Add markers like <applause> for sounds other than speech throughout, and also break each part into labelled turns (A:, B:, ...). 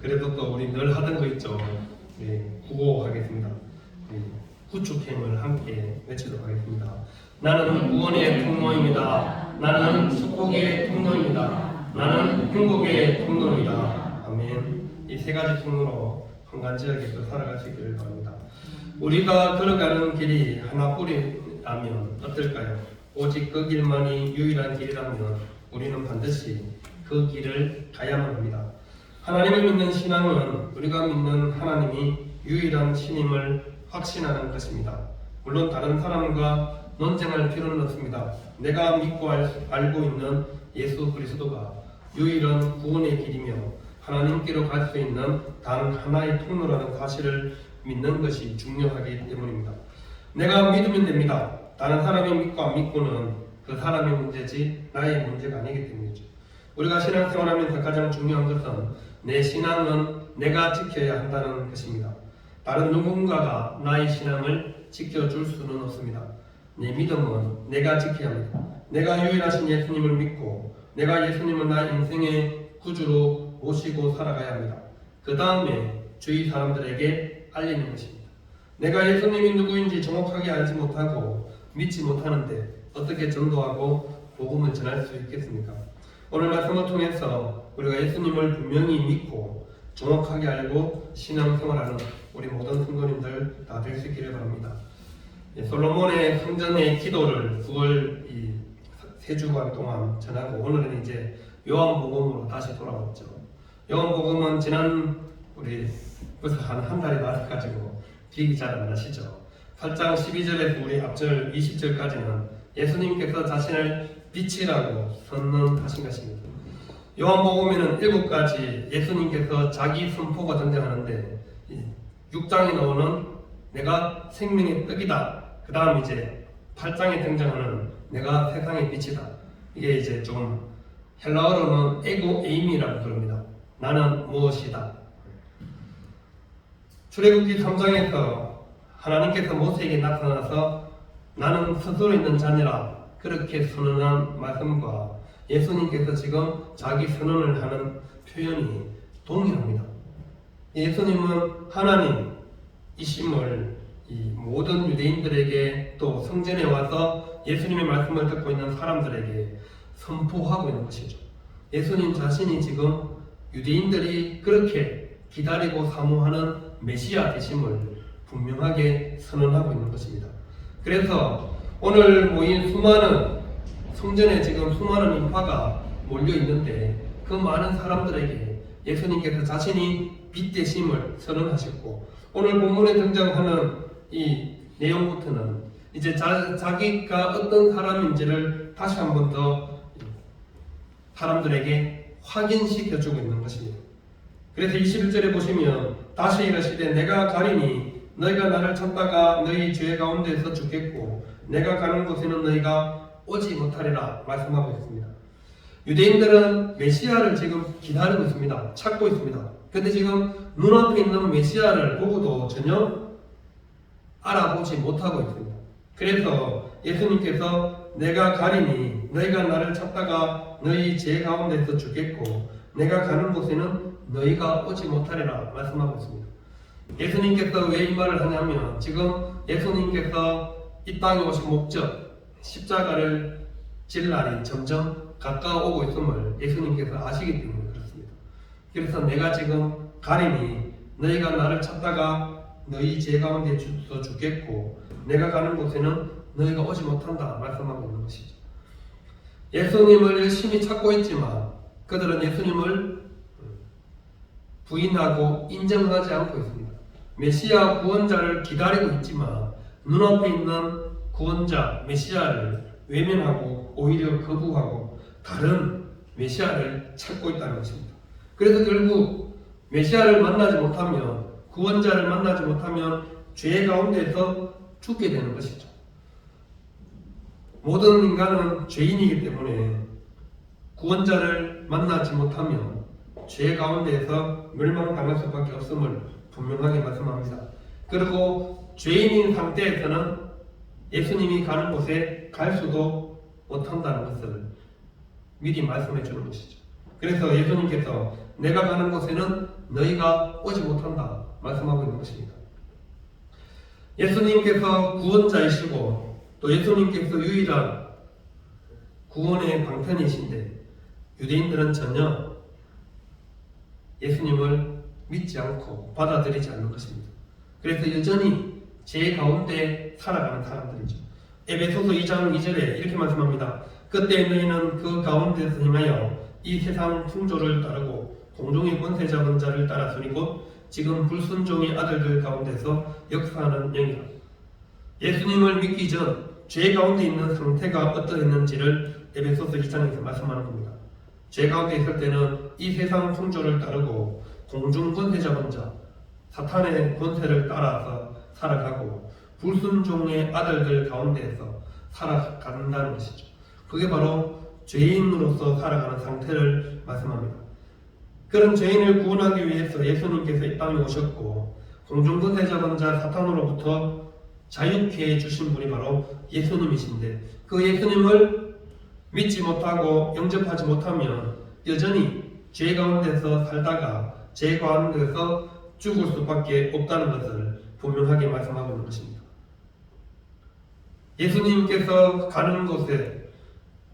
A: 그래도 또 우리 늘 하던 거 있죠. 네, 구호하겠습니다. 네, 구축행을 함께 외치도록 하겠습니다. 나는 구원의 통로입니다. 나는 축복의 통로입니다. 나는 행복의 통로입니다. 아멘. 이 세 가지 통로로 한간 지역에서 살아가시기를 바랍니다. 우리가 걸어가는 길이 하나뿐이라면 어떨까요? 오직 그 길만이 유일한 길이라면 우리는 반드시 그 길을 가야만 합니다. 하나님을 믿는 신앙은 우리가 믿는 하나님이 유일한 신임을 확신하는 것입니다. 물론 다른 사람과 논쟁할 필요는 없습니다. 내가 믿고 알, 알고 있는 예수 그리스도가 유일한 구원의 길이며 하나님께로 갈 수 있는 단 하나의 통로라는 사실을 믿는 것이 중요하기 때문입니다. 내가 믿으면 됩니다. 다른 사람이 믿고 안 믿고는 그 사람의 문제지 나의 문제가 아니기 때문이죠. 우리가 신앙생활하면서 가장 중요한 것은 내 신앙은 내가 지켜야 한다는 것입니다. 다른 누군가가 나의 신앙을 지켜줄 수는 없습니다. 내 믿음은 내가 지켜야 합니다. 내가 유일하신 예수님을 믿고 내가 예수님을 나의 인생의 구주로 모시고 살아가야 합니다. 그 다음에 주위 사람들에게 알리는 것입니다. 내가 예수님이 누구인지 정확하게 알지 못하고 믿지 못하는데 어떻게 전도하고 복음을 전할 수 있겠습니까? 오늘 말씀을 통해서 우리가 예수님을 분명히 믿고 정확하게 알고 신앙생활하는 우리 모든 성도님들 다 될 수 있기를 바랍니다. 예, 솔로몬의 성전의 기도를 9월 이세 주간 동안 전하고 오늘은 이제 요한복음으로 다시 돌아왔죠. 요한복음은 지난 우리 벌써 한한 달이 나가지고 기억이 잘 안 나시죠? 8장 12절에서 우리 앞절 20절까지는 예수님께서 자신을 빛이라고 선언하신 것입니다. 요한복음에는 일곱 가지 예수님께서 자기 선포가 등장하는데 6장에 나오는 내가 생명의 떡이다. 그 다음 이제 8장에 등장하는 내가 세상의 빛이다. 이게 이제 좀 헬라어로는 에고 에임이라고 부릅니다. 나는 무엇이다. 출애굽기 3장에서 하나님께서 모세에게 나타나서 나는 스스로 있는 자녀라 그렇게 선언한 말씀과 예수님께서 지금 자기 선언을 하는 표현이 동일합니다. 예수님은 하나님이심을 이 모든 유대인들에게 또 성전에 와서 예수님의 말씀을 듣고 있는 사람들에게 선포하고 있는 것이죠. 예수님 자신이 지금 유대인들이 그렇게 기다리고 사모하는 메시아 되심을 분명하게 선언하고 있는 것입니다. 그래서 오늘 모인 수많은 성전에 지금 수많은 인파가 몰려 있는데 그 많은 사람들에게 예수님께서 자신이 빛 되심을 선언하셨고 오늘 본문에 등장하는 이 내용부터는 이제 자, 자기가 어떤 사람인지를 다시 한 번 더 사람들에게 확인시켜 주고 있는 것입니다. 그래서 21절에 보시면 다시 이르시되 내가 가리니 너희가 나를 찾다가 너희 죄 가운데서 죽겠고 내가 가는 곳에는 너희가 오지 못하리라 말씀하고 있습니다. 유대인들은 메시아를 지금 기다리고 있습니다. 찾고 있습니다. 근데 지금 눈앞에 있는 메시아를 보고도 전혀 알아보지 못하고 있습니다. 그래서 예수님께서 내가 가리니 너희가 나를 찾다가 너희 죄 가운데서 죽겠고 내가 가는 곳에는 너희가 오지 못하리라 말씀하고 있습니다. 예수님께서 왜 이 말을 하냐면 지금 예수님께서 이 땅에 오신 목적 십자가를 질 날이 점점 가까워오고 있음을 예수님께서 아시기 때문에 그렇습니다. 그래서 내가 지금 가리니 너희가 나를 찾다가 너희 죄 가운데서 죽겠고 내가 가는 곳에는 너희가 오지 못한다 말씀하고 있는 것이죠. 예수님을 열심히 찾고 있지만 그들은 예수님을 부인하고 인정하지 않고 있습니다. 메시아 구원자를 기다리고 있지만 눈앞에 있는 구원자 메시아를 외면하고 오히려 거부하고 다른 메시아를 찾고 있다는 것입니다. 그래서 결국 메시아를 만나지 못하면 구원자를 만나지 못하면 죄 가운데서 죽게 되는 것이죠. 모든 인간은 죄인이기 때문에 구원자를 만나지 못하면 죄 가운데에서 멸망당할 수밖에 없음을 분명하게 말씀합니다. 그리고 죄인인 상태에서는 예수님이 가는 곳에 갈 수도 못한다는 것을 미리 말씀해 주는 것이죠. 그래서 예수님께서 내가 가는 곳에는 너희가 오지 못한다 말씀하고 있는 것입니다. 예수님께서 구원자이시고 또 예수님께서 유일한 구원의 방편이신데 유대인들은 전혀 예수님을 믿지 않고 받아들이지 않는 것입니다. 그래서 여전히 제 가운데 살아가는 사람들이죠. 에베소서 2장 2절에 이렇게 말씀합니다. 그때 너희는 그 가운데서 행하여 이 세상 풍조를 따르고 공중의 권세 잡은 자를 따랐으니 곧 지금 불순종의 아들들 가운데서 역사하는 영이라. 예수님을 믿기 전 죄 가운데 있는 상태가 어떠했는지를 에베소서 2장에서 말씀하는 겁니다. 죄 가운데 있을 때는 이 세상 풍조를 따르고 공중 권세 잡은 자, 사탄의 권세를 따라서 살아가고 불순종의 아들들 가운데에서 살아간다는 것이죠. 그게 바로 죄인으로서 살아가는 상태를 말씀합니다. 그런 죄인을 구원하기 위해서 예수님께서 이 땅에 오셨고 공중권세 잡은 자 사탄으로부터 자유케 해주신 분이 바로 예수님이신데 그 예수님을 믿지 못하고 영접하지 못하면 여전히 죄 가운데서 살다가 죄 가운데서 죽을 수밖에 없다는 것을 분명하게 말씀하고 있는 것입니다. 예수님께서 가는 곳에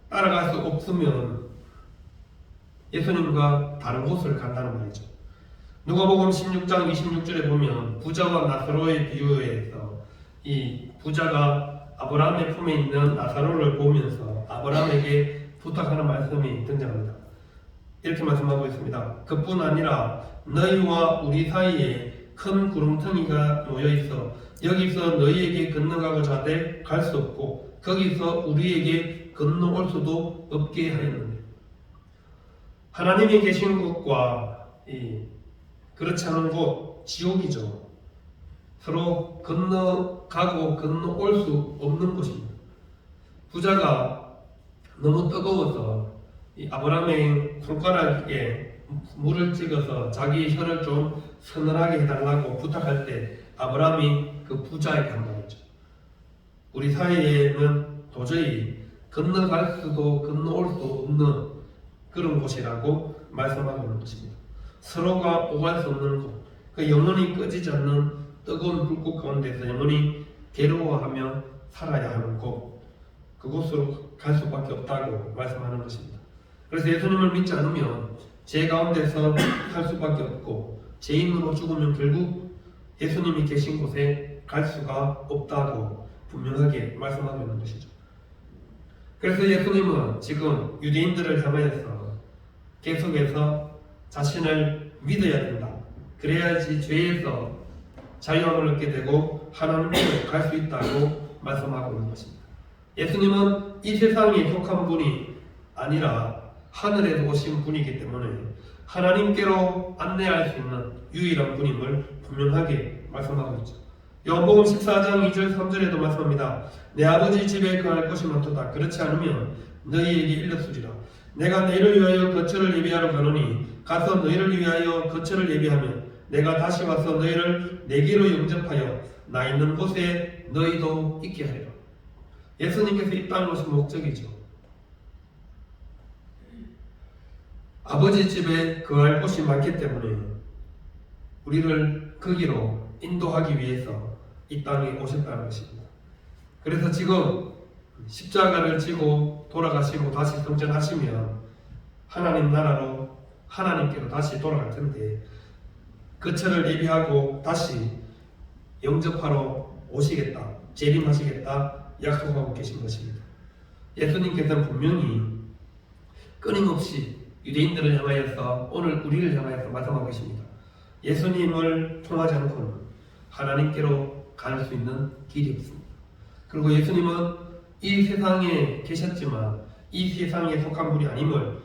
A: 따라갈 수 없으면 예수님과 다른 곳을 간다는 말이죠. 누가복음 16장 26절에 보면 부자와 나사로의 비유에서 이 부자가 아브라함의 품에 있는 나사로를 보면서 아브라함에게 부탁하는 말씀이 등장합니다. 이렇게 말씀하고 있습니다. 그뿐 아니라 너희와 우리 사이에 큰 구름텅이가 놓여 있어 여기서 너희에게 건너가고자 하되 갈 수 없고 거기서 우리에게 건너올 수도 없게 하였느니 하나님이 계신 곳과 이 그렇지 않은 곳 지옥이죠. 서로 건너가고 건너올 수 없는 곳입니다. 부자가 너무 뜨거워서 이 아브라함의 손가락에 물을 찍어서 자기 혀를 좀 서늘하게 해달라고 부탁할 때 아브라함이 그 부자에게 한 말이죠. 우리 사이에는 도저히 건너갈 수도 건너올 수 없는 그런 곳이라고 말씀하고 있는 것입니다. 서로가 오갈 수 없는 곳, 그 영원히 꺼지지 않는 뜨거운 불꽃 가운데서 영원히 괴로워하며 살아야 하는 곳, 그곳으로 갈 수밖에 없다고 말씀하는 것입니다. 그래서 예수님을 믿지 않으면 죄 가운데서 살 수밖에 없고 죄인으로 죽으면 결국 예수님이 계신 곳에 갈 수가 없다고 분명하게 말씀하고 있는 것이죠. 그래서 예수님은 지금 유대인들을 향하여서 계속해서 자신을 믿어야 된다. 그래야지 죄에서 자유함을 얻게 되고 하나님께로 갈수 있다고 말씀하고 있는 것입니다. 예수님은 이 세상에 속한 분이 아니라 하늘에서 오신 분이기 때문에 하나님께로 안내할 수 있는 유일한 분임을 분명하게 말씀하고 있죠. 요한복음 14장 2절 3절에도 말씀합니다. 내 아버지 집에 거할 것이 많도다. 그렇지 않으면 너희에게 일렀으리라. 내가 너희를 위하여 거처를 예비하러 가노니 가서 너희를 위하여 거처를 예비하면 내가 다시 와서 너희를 내게로 영접하여 나 있는 곳에 너희도 있게 하리라. 예수님께서 이 땅에 오신 목적이죠. 아버지 집에 거할 곳이 많기 때문에 우리를 거기로 인도하기 위해서 이 땅에 오셨다는 것입니다. 그래서 지금 십자가를 지고 돌아가시고 다시 성전하시면 하나님 나라로 하나님께로 다시 돌아갈 텐데 거처를 예비하고 다시 영접하러 오시겠다, 재림하시겠다 약속하고 계신 것입니다. 예수님께서는 분명히 끊임없이 유대인들을 향하여서 오늘 우리를 향하여서 말씀하고 계십니다. 예수님을 통하지 않고는 하나님께로 갈 수 있는 길이 없습니다. 그리고 예수님은 이 세상에 계셨지만 이 세상에 속한 분이 아님을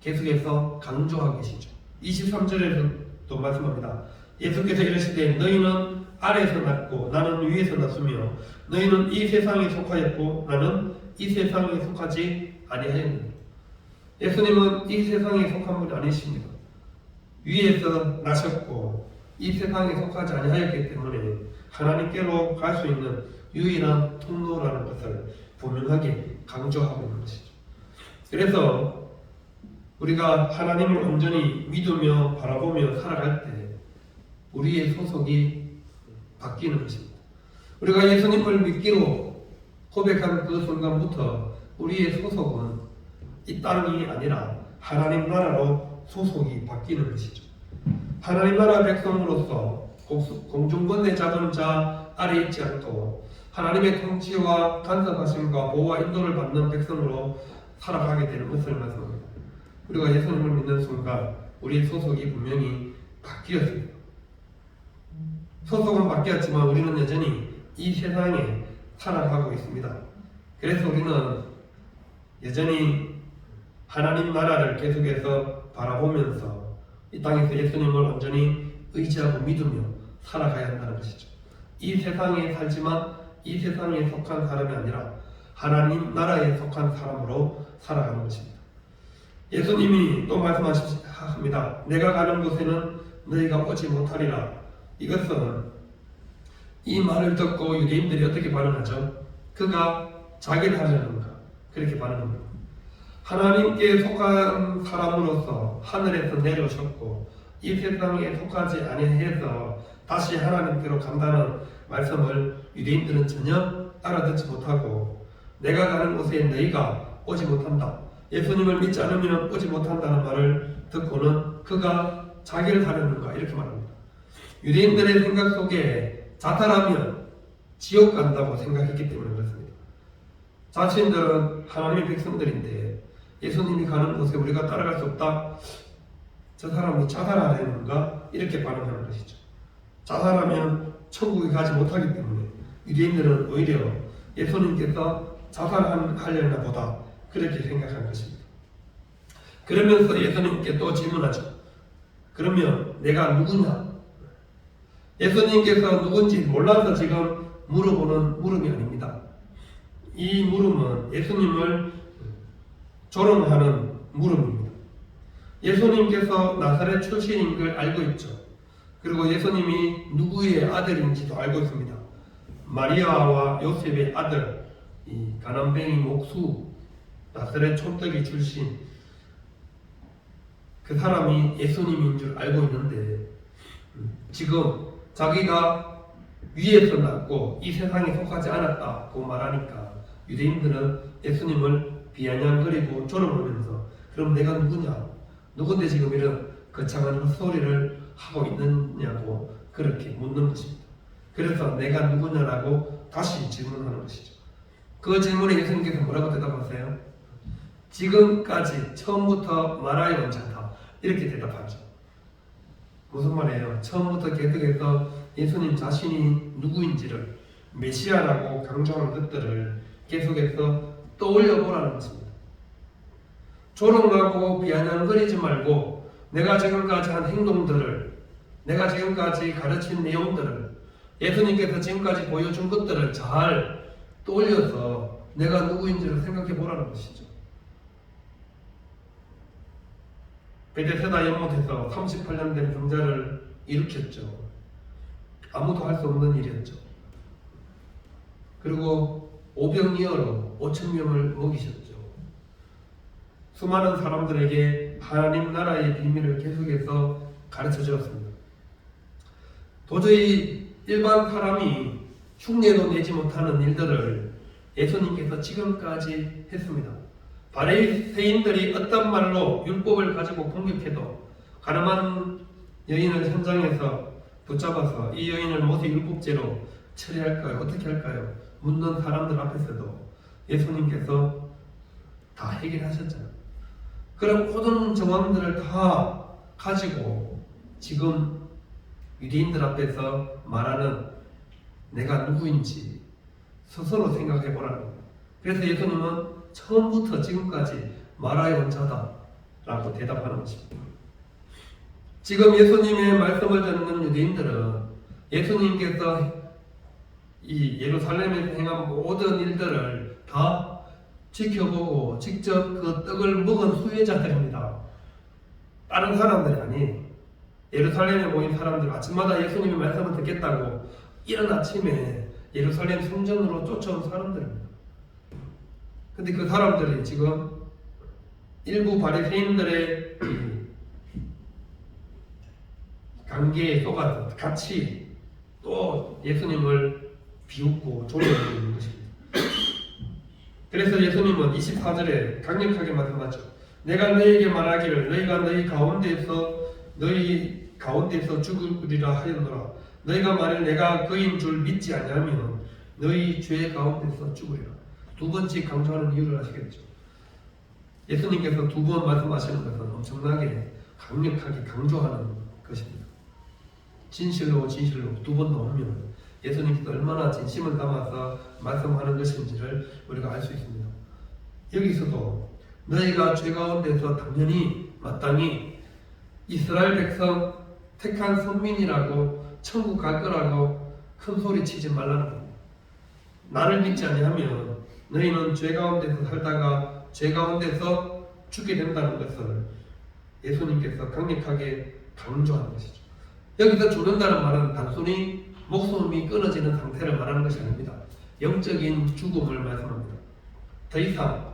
A: 계속해서 강조하고 계시죠. 23절에도 말씀합니다. 예수께서 이르시되 너희는 아래에서 났고 나는 위에서 났으며 너희는 이 세상에 속하였고 나는 이 세상에 속하지 아니하였느니 예수님은 이 세상에 속한 분이 아니십니다. 위에서 나셨고 이 세상에 속하지 아니하였기 때문에 하나님께로 갈 수 있는 유일한 통로라는 것을 분명하게 강조하고 있는 것이죠. 그래서 우리가 하나님을 온전히 믿으며 바라보며 살아갈 때 우리의 소속이 바뀌는 것입니다. 우리가 예수님을 믿기로 고백한 그 순간부터 우리의 소속은 이 땅이 아니라 하나님 나라로 소속이 바뀌는 것이죠. 하나님 나라 백성으로서 공- 공중권대 잡은 자 아래 있지 않고 하나님의 통치와 간섭하심과 보호와 인도를 받는 백성으로 살아가게 되는 것을 말씀합니다. 우리가 예수님을 믿는 순간 우리의 소속이 분명히 바뀌었습니다. 소속은 바뀌었지만 우리는 여전히 이 세상에 살아가고 있습니다. 그래서 우리는 여전히 하나님 나라를 계속해서 바라보면서 이 땅에서 예수님을 온전히 의지하고 믿으며 살아가야 한다는 것이죠. 이 세상에 살지만 이 세상에 속한 사람이 아니라 하나님 나라에 속한 사람으로 살아가는 것입니다. 예수님이 또 말씀하십니다. 내가 가는 곳에는 너희가 오지 못하리라. 이것은 이 말을 듣고 유대인들이 어떻게 반응하죠? 그가 자기를 하려는가? 그렇게 반응합니다. 하나님께 속한 사람으로서 하늘에서 내려오셨고 이 세상에 속하지 아니해서 다시 하나님께로 간다는 말씀을 유대인들은 전혀 알아듣지 못하고 내가 가는 곳에 너희가 오지 못한다. 예수님을 믿지 않으면 오지 못한다는 말을 듣고는 그가 자기를 하려는가 이렇게 말합니다. 유대인들의 생각 속에 자살하면 지옥 간다고 생각했기 때문에 그렇습니다. 자신들은 하나님의 백성들인데 예수님이 가는 곳에 우리가 따라갈 수 없다. 저 사람이 자살하려는가 이렇게 반응하는 것이죠. 자살하면 천국에 가지 못하기 때문에 유대인들은 오히려 예수님께서 자살하려나 보다 그렇게 생각한 것입니다. 그러면서 예수님께 또 질문하죠. 그러면 내가 누구냐? 예수님께서 누군지 몰라서 지금 물어보는 물음이 아닙니다. 이 물음은 예수님을 조롱하는 물음입니다. 예수님께서 나사렛 출신인 걸 알고 있죠. 그리고 예수님이 누구의 아들인지도 알고 있습니다. 마리아와 요셉의 아들, 이 가난뱅이 목수, 나사렛 촌뜨기 출신, 그 사람이 예수님인 줄 알고 있는데, 음, 지금 자기가 위에서 났고 이 세상에 속하지 않았다고 말하니까 유대인들은 예수님을 비아냥거리고 조롱하면서 그럼 내가 누구냐? 누군데 지금 이런 거창한 헛소리를 하고 있느냐고 그렇게 묻는 것입니다. 그래서 내가 누구냐라고 다시 질문하는 것이죠. 그 질문에 예수님께서 뭐라고 대답하세요? 지금까지 처음부터 말하여 자다 이렇게 대답하죠. 무슨 말이에요? 처음부터 계속해서 예수님 자신이 누구인지를 메시아라고 강조하는 것들을 계속해서 떠올려 보라는 것입니다. 조롱하고 비아냥거리지 말고 내가 지금까지 한 행동들을 내가 지금까지 가르친 내용들을 예수님께서 지금까지 보여준 것들을 잘 떠올려서 내가 누구인지를 생각해 보라는 것이죠. 베데스다 연못에서 38년 된 병자를 일으켰죠. 아무도 할 수 없는 일이었죠. 그리고 오병이어로 5천 명을 먹이셨죠. 수많은 사람들에게 하나님 나라의 비밀을 계속해서 가르쳐 주었습니다. 도저히 일반 사람이 흉내도 내지 못하는 일들을 예수님께서 지금까지 했습니다. 바리새인들이 어떤 말로 율법을 가지고 공격해도 가늠한 여인을 현장에서 붙잡아서 이 여인을 모세 율법죄로 처리할까요? 어떻게 할까요? 묻는 사람들 앞에서도 예수님께서 다 해결하셨잖아요. 그런 모든 정황들을 다 가지고 지금 유대인들 앞에서 말하는 내가 누구인지 스스로 생각해 보라는. 그래서 예수님은 처음부터 지금까지 말하여 온 자다 라고 대답하는 것입니다. 지금 예수님의 말씀을 듣는 유대인들은 예수님께서 이 예루살렘에서 행한 모든 일들을 다 지켜보고 직접 그 떡을 먹은 후회자들입니다. 다른 사람들이 아니 예루살렘에 모인 사람들 아침마다 예수님의 말씀을 듣겠다고 이른 아침에 예루살렘 성전으로 쫓아온 사람들입니다. 근데 그 사람들이 지금 일부 바리새인들의 <clears throat> 관계에 속아서 같이 또 예수님을 비웃고 조롱하고 있는 것입니다. 그래서 예수님은 24절에 강력하게 말씀하죠. 내가 너에게 말하기를 너희가 너희 가운데서 너희 가운데서 죽으리라 하였노라. 너희가 만일 내가 그인 줄 믿지 않냐면 너희 죄 가운데서 죽으리라. 두 번째 강조하는 이유를 아시겠죠? 예수님께서 두 번 말씀하시는 것은 엄청나게 강력하게 강조하는 것입니다. 진실로 진실로 두 번 나오면 예수님께서 얼마나 진심을 담아서 말씀하는 것인지를 우리가 알 수 있습니다. 여기서도 너희가 죄 가운데서 당연히 마땅히 이스라엘 백성 택한 선민이라고 천국 갈 거라고 큰 소리 치지 말라는 겁니다. 나를 믿지 아니하면 너희는 죄 가운데서 살다가 죄 가운데서 죽게 된다는 것을 예수님께서 강력하게 강조하는 것이죠. 여기서 죽는다는 말은 단순히 목숨이 끊어지는 상태를 말하는 것이 아닙니다. 영적인 죽음을 말씀합니다. 더 이상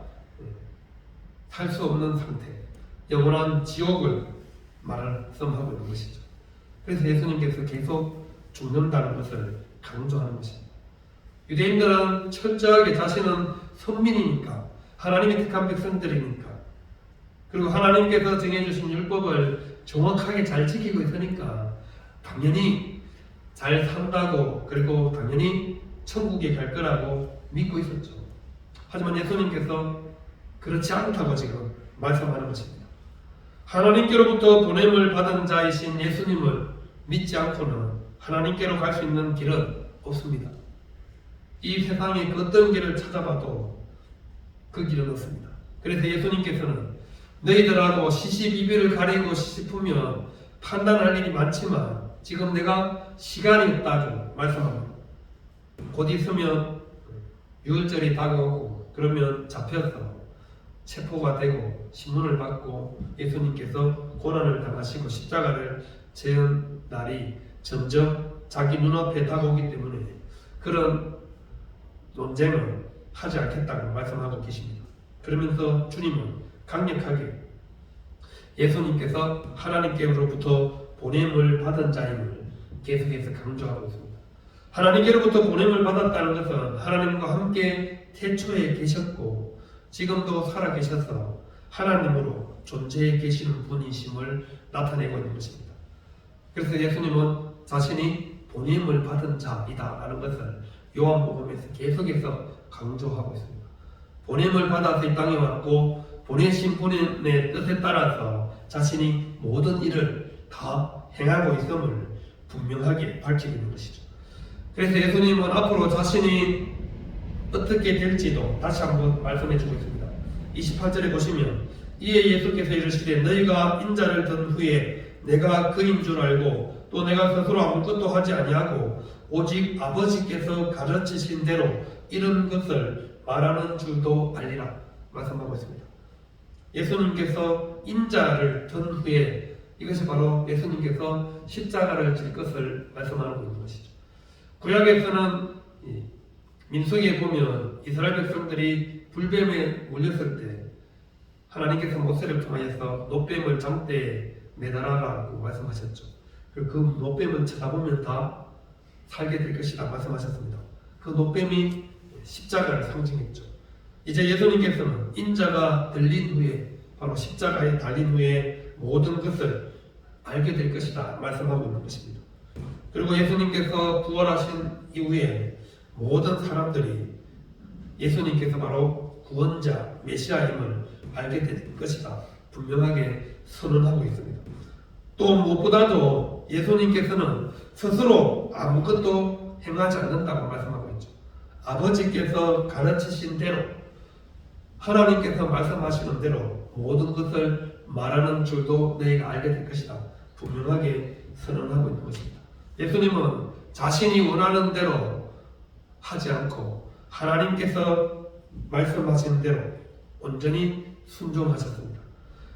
A: 살 수 없는 상태, 영원한 지옥을 말씀하고 있는 것이죠. 그래서 예수님께서 계속 죽는다는 것을 강조하는 것입니다. 유대인들은 철저하게 자신은 선민이니까 하나님의 택한 백성들이니까 그리고 하나님께서 정해주신 율법을 정확하게 잘 지키고 있으니까 당연히 잘 산다고 그리고 당연히 천국에 갈 거라고 믿고 있었죠. 하지만 예수님께서 그렇지 않다고 지금 말씀하는 것입니다. 하나님께로부터 보냄을 받은 자이신 예수님을 믿지 않고는 하나님께로 갈 수 있는 길은 없습니다. 이 세상의 그 어떤 길을 찾아봐도 그 길은 없습니다. 그래서 예수님께서는 너희들하고 시시비비를 가리고 싶으면 판단할 일이 많지만 지금 내가 시간이 없다고 말씀합니다. 곧 있으면 유월절이 다가오고 그러면 잡혀서 체포가 되고 신문을 받고 예수님께서 고난을 당하시고 십자가를 재은 날이 점점 자기 눈앞에 다가오기 때문에 그런 논쟁을 하지 않겠다고 말씀하고 계십니다. 그러면서 주님은 강력하게 예수님께서 하나님께로부터 보냄을 받은 자임을 계속해서 강조하고 있습니다. 하나님께로부터 보냄을 받았다는 것은 하나님과 함께 태초에 계셨고 지금도 살아 계셔서 하나님으로 존재해 계시는 분이심을 나타내고 있는 것입니다. 그래서 예수님은 자신이 보냄을 받은 자이다라는 것을 요한복음에서 계속해서 강조하고 있습니다. 보냄을 받아서 이 땅에 왔고 보내신 분의 뜻에 따라서 자신이 모든 일을 다 행하고 있음을 분명하게 밝히고 있는 것이죠. 그래서 예수님은 앞으로 자신이 어떻게 될지도 다시 한번 말씀해 주고 있습니다. 28절에 보시면 이에 예수께서 이르시되 너희가 인자를 든 후에 내가 그인 줄 알고 또 내가 스스로 아무것도 하지 아니하고 오직 아버지께서 가르치신 대로 이런 것을 말하는 줄도 알리라 말씀하고 있습니다. 예수님께서 인자를 든 후에 이것이 바로 예수님께서 십자가를 질 것을 말씀하고 있는 것이죠. 구약에서는 민수기에 보면 이스라엘 백성들이 불뱀에 물렸을 때 하나님께서 모세를 통하여서 노뱀을 장대에 매달아라고 말씀하셨죠. 그 노뱀을 쳐다보면 다 살게 될 것이다 말씀하셨습니다. 그 노뱀이 십자가를 상징했죠. 이제 예수님께서는 인자가 들린 후에 바로 십자가에 달린 후에 모든 것을 알게 될 것이다 말씀하고 있는 것입니다. 그리고 예수님께서 부활하신 이후에 모든 사람들이 예수님께서 바로 구원자 메시아임을 알게 될 것이다 분명하게 선언하고 있습니다. 또 무엇보다도 예수님께서는 스스로 아무것도 행하지 않는다고 말씀하고 있죠. 아버지께서 가르치신 대로 하나님께서 말씀하시는 대로 모든 것을 말하는 줄도 너희가 알게 될 것이다. 분명하게 선언하고 있는 것입니다. 예수님은 자신이 원하는 대로 하지 않고 하나님께서 말씀하신 대로 온전히 순종하셨습니다.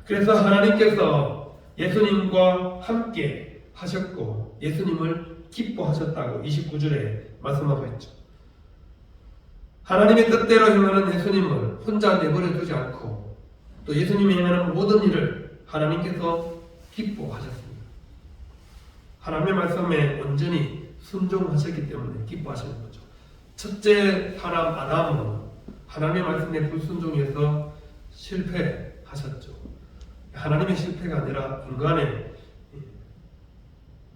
A: 그래서 하나님께서 예수님과 함께 하셨고 예수님을 기뻐하셨다고 29절에 말씀하고 있죠. 하나님의 뜻대로 행하는 예수님을 혼자 내버려 두지 않고 또 예수님이 행하는 모든 일을 하나님께서 기뻐하셨습니다. 하나님의 말씀에 온전히 순종하셨기 때문에 기뻐하시는 거죠. 첫째 사람 아담은 하나님의 말씀에 불순종해서 실패하셨죠. 하나님의 실패가 아니라 인간의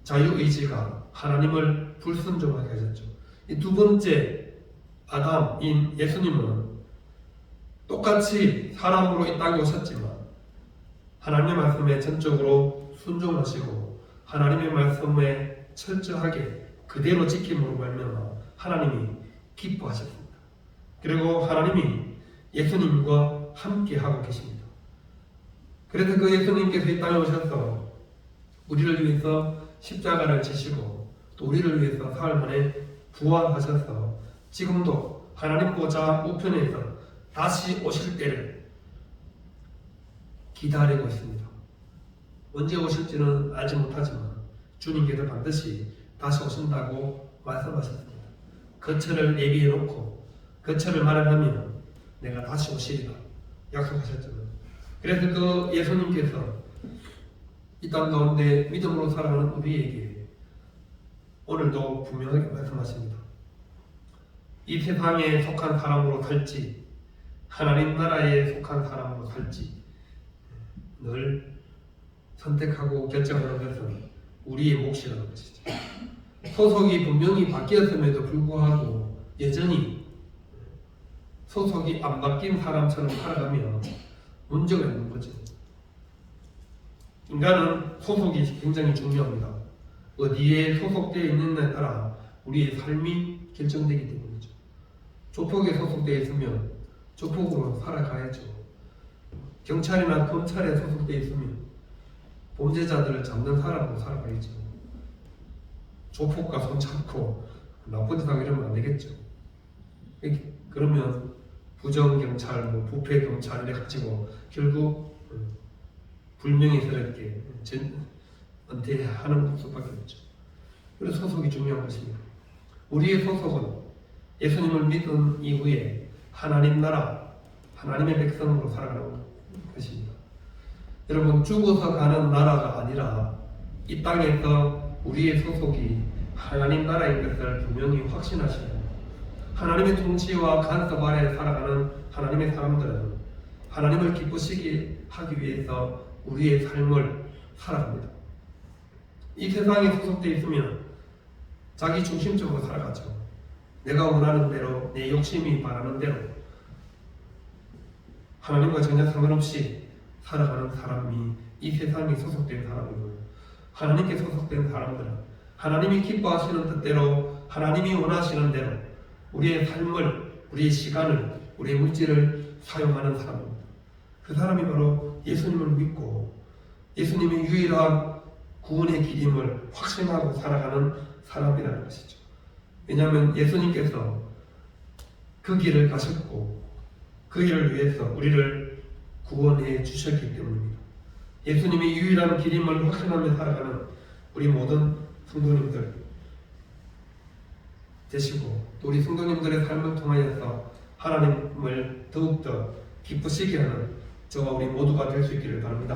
A: 자유의지가 하나님을 불순종하게 하셨죠. 이두 번째 아담인 예수님은 똑같이 사람으로 이 땅에 오셨지만 하나님의 말씀에 전적으로 순종하시고 하나님의 말씀에 철저하게 그대로 지킴으로 말미암아 하나님이 기뻐하셨습니다. 그리고 하나님이 예수님과 함께 하고 계십니다. 그래서 그 예수님께서 이 땅에 오셔서 우리를 위해서 십자가를 지시고 또 우리를 위해서 사흘 만에 부활하셔서 지금도 하나님 보좌 우편에서 다시 오실 때를 기다리고 있습니다. 언제 오실지는 알지 못하지만 주님께서 반드시 다시 오신다고 말씀하셨습니다. 거처를 예비해 놓고 거처를 마련하면 내가 다시 오시리라 약속하셨잖아요. 그래서 그 예수님께서 이 땅 가운데 믿음으로 살아가는 우리에게 오늘도 분명하게 말씀하십니다. 이 세상에 속한 사람으로 살지 하나님 나라에 속한 사람으로 살지 늘 선택하고 결정하는 것은 우리의 몫이라는 것이죠. 소속이 분명히 바뀌었음에도 불구하고 여전히 소속이 안 바뀐 사람처럼 살아가면 문제가 있는 거죠. 인간은 소속이 굉장히 중요합니다. 어디에 소속되어 있느냐에 따라 우리의 삶이 결정되기 때문이죠. 조폭에 소속되어 있으면 조폭으로 살아가야죠. 경찰이나 검찰에 소속되어 있으면 범죄자들을 잡는 사람으로 살아가야죠. 조폭과 손잡고 나쁜 짓 하고 이러면 안 되겠죠. 그러면 부정경찰, 뭐 부패경찰 이래가지고 결국 음, 불명예스럽게 전, 은퇴하는 수밖에 없죠. 그래서 소속이 중요한 것입니다. 우리의 소속은 예수님을 믿은 이후에 하나님 나라, 하나님의 백성으로 살아가는 것입니다. 여러분 죽어서 가는 나라가 아니라 이 땅에서 우리의 소속이 하나님 나라인 것을 분명히 합니다. 하나님의 통치와 간섭 아래 살아가는 하나님의 사람들은 하나님을 기쁘시게 하기 위해서 우리의 삶을 살아갑니다. 이 세상에 소속되어 있으면 자기 중심적으로 살아가죠. 내가 원하는 대로, 내 욕심이 바라는 대로 하나님과 전혀 상관없이 살아가는 사람이 이 세상에 소속된 사람이고요. 하나님께 소속된 사람들은 하나님이 기뻐하시는 뜻대로 하나님이 원하시는 대로 우리의 삶을, 우리의 시간을, 우리의 물질을 사용하는 사람입니다. 그 사람이 바로 예수님을 믿고 예수님의 유일한 구원의 길임을 확신하고 살아가는 사람이라는 것이죠. 왜냐하면 예수님께서 그 길을 가셨고 그 길을 위해서 우리를 구원해 주셨기 때문입니다. 예수님의 유일한 길임을 확신하며 살아가는 우리 모든 성도님들 되시고 또 우리 성도님들의 삶을 통하여서 하나님을 더욱더 기쁘시게 하는 저와 우리 모두가 될 수 있기를 바랍니다.